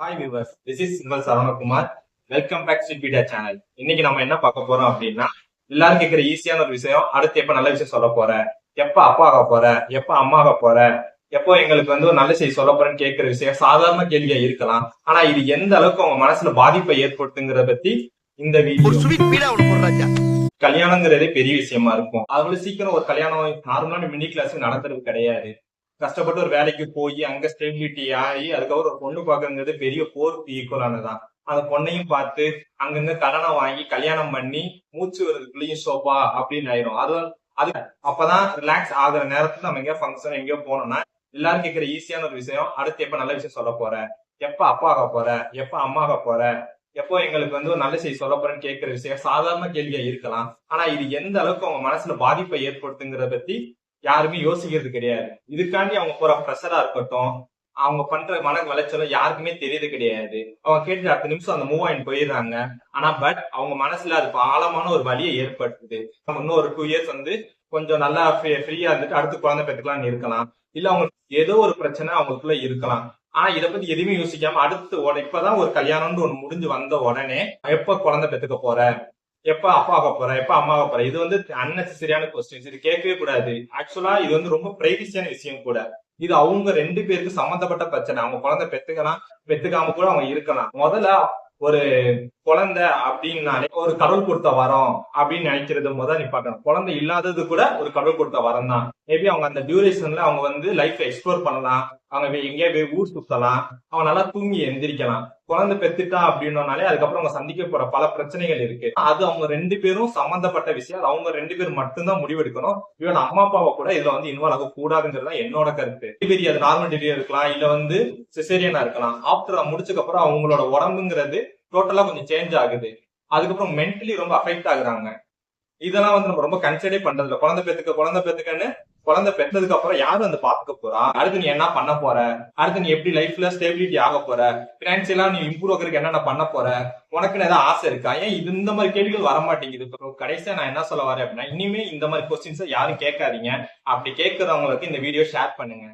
Hi viewers this is உங்கள் Saravanakumar welcome back sweet beeda channel இன்னைக்கு நம்ம என்ன பார்க்க போறோம் அப்படின்னா எல்லாரும் கேட்கிற ஈஸியான ஒரு விஷயம் அடுத்து எப்ப நல்ல விஷயம் சொல்ல போற எப்ப அப்பா ஆக போற எப்ப அம்மா ஆக போற எப்போ எங்களுக்கு வந்து ஒரு நல்ல செய்தி சொல்ல போறேன்னு கேட்கிற விஷயம் சாதாரண கேள்வியா இருக்கலாம். ஆனா இது எந்த அளவுக்கு அவங்க மனசுல பாதிப்பை ஏற்படுத்துங்கிறத பத்தி இந்த ஒரு வீடியோ கல்யாணங்கிறதே பெரிய விஷயமா இருக்கும். அவ்வளவு சீக்கிரம் ஒரு கல்யாணம் நார்மலான மினி கிளாஸ் நடத்துறது கிடையாது. கஷ்டப்பட்டு ஒரு வேலைக்கு போய் அங்க ஸ்டெபிலிட்டி ஆகி அதுக்கப்புறம் ஒரு பொண்ணு பாக்குறது பெரிய போருக்கு ஈக்குவலானதான் அந்த பொண்ணையும் பார்த்து அங்கங்க கடனை வாங்கி கல்யாணம் பண்ணி மூச்சு வருதுக்குள்ளேயும் சோப்பா அப்படின்னு ஆயிரும். அது அது அப்பதான் ரிலாக்ஸ் ஆகுற நேரத்துல நம்ம எங்கேயோ ஃபங்க்ஷன் எங்கேயோ போனோம்னா எல்லாரும் கேட்கிற ஈஸியான ஒரு விஷயம் அடுத்து எப்ப நல்ல விஷயம் சொல்ல போற? எப்ப அப்பா ஆக போற? எப்ப அம்மா ஆக போற? எப்போ எங்களுக்கு வந்து ஒரு நல்ல செய்தி சொல்ல போறேன்னு கேட்கிற விஷயம் சாதாரண கேள்வியா இருக்கலாம். ஆனா இது எந்த அளவுக்கு அவங்க மனசுல பாதிப்பை ஏற்படுத்துங்கிறத பத்தி யாருமே யோசிக்கிறது கிடையாது. இதுக்காண்டி அவங்க போற ப்ரெஷரா இருக்கட்டும் அவங்க பண்ற மன விளைச்சலும் யாருக்குமே தெரியுது கிடையாது. அவங்க கேட்டு அடுத்த நிமிஷம் அந்த மூவ் ஆயின் போயிடுறாங்க. ஆனா பட் அவங்க மனசுல அது ஆழமான ஒரு வலியை ஏற்படுத்துது. நம்ம இன்னும் ஒரு டூ இயர்ஸ் வந்து கொஞ்சம் நல்லா ஃப்ரீயா இருந்துட்டு அடுத்து குழந்தை பெற்றுக்கலாம்னு இருக்கலாம். இல்ல அவங்களுக்கு ஏதோ ஒரு பிரச்சனை அவங்களுக்குள்ள இருக்கலாம். ஆனா இதை பத்தி எதுவுமே யோசிக்காம அடுத்து இப்பதான் ஒரு கல்யாணம்னு ஒண்ணு முடிஞ்சு வந்த உடனே எப்ப குழந்தை பெற்றுக்க போற? எப்ப அப்பா போற எப்ப அம்மாவை போற? இது வந்து அன்னெசரியான கொஸ்டின்ஸ் இது கேட்கவே கூடாது. ஆக்சுவலா இது வந்து ரொம்ப பிரைவசியான விஷயம் கூட. இது அவங்க ரெண்டு பேருக்கு சம்பந்தப்பட்ட பிரச்சனை. அவங்க குழந்தை பெத்துக்கலாம் பெத்துக்காம கூட அவங்க இருக்கலாம். முதல்ல ஒரு குழந்தை அப்படின்னாலே ஒரு கடவுள் கொடுத்த வரம் அப்படின்னு நினைக்கிறது முதல் நீ பார்க்கணும். குழந்தை இல்லாதது கூட ஒரு கடவுள் கொடுத்த வரம் தான். மேபி அவங்க அந்த டியூரேஷன்ல அவங்க வந்து லைஃப் எக்ஸ்ப்ளோர் பண்ணலாம். அவன் வே- எங்கேயா போய் ஊர் சுத்தலாம். அவன் நல்லா தூங்கி எந்திரிக்கலாம். குழந்தை பெத்துட்டா அப்படின்னாலே அதுக்கப்புறம் அவங்க சந்திக்க போற பல பிரச்சனைகள் இருக்கு. அது அவங்க ரெண்டு பேரும் சம்பந்தப்பட்ட விஷயம். அவங்க ரெண்டு பேரும் மட்டும்தான் முடிவெடுக்கணும் இவன் அம்மா அப்பாவை கூட இதுல வந்து இன்வால்வ் ஆக கூடாதுங்கிறது தான் என்னோட கருத்து. டெலிவரி அது நார்மல் டெலிவரி இருக்கலாம். இல்ல வந்து சிசேரியனா இருக்கலாம். ஆஃப்டர் முடிச்சதுக்கு அப்புறம் அவங்களோட உடம்புங்கிறது டோட்டலா கொஞ்சம் சேஞ்ச் ஆகுது. அதுக்கப்புறம் மென்டலி ரொம்ப அஃபெக்ட் ஆகுறாங்க. இதெல்லாம் வந்து நம்ம ரொம்ப கன்சிடரே பண்றது இல்லை குழந்தை பேத்துக்கு குழந்தை பேத்துக்குன்னு குழந்தை பெற்றதுக்கு அப்புறம் யாரும் வந்து பாத்துக்க போறா? அடுத்து நீ என்ன பண்ண போற? அடுத்து நீ எப்படி லைஃப்ல ஸ்டெபிலிட்டி ஆக போற? பினான்சியலா நீ இம்ப்ரூவ் ஆகிறதுக்கு என்னென்ன பண்ண போற? உனக்குன்னு ஏதாவது ஆசை இருக்கா? ஏன் இது இந்த மாதிரி கேள்விகள் வர மாட்டேங்குது இப்போ கடைசியா நான் என்ன சொல்ல வரேன் அப்படின்னா இனிமே இந்த மாதிரி கொஸ்டின்ஸை யாரும் கேட்காதீங்க. அப்படி கேட்கறவங்களுக்கு இந்த வீடியோ ஷேர் பண்ணுங்க.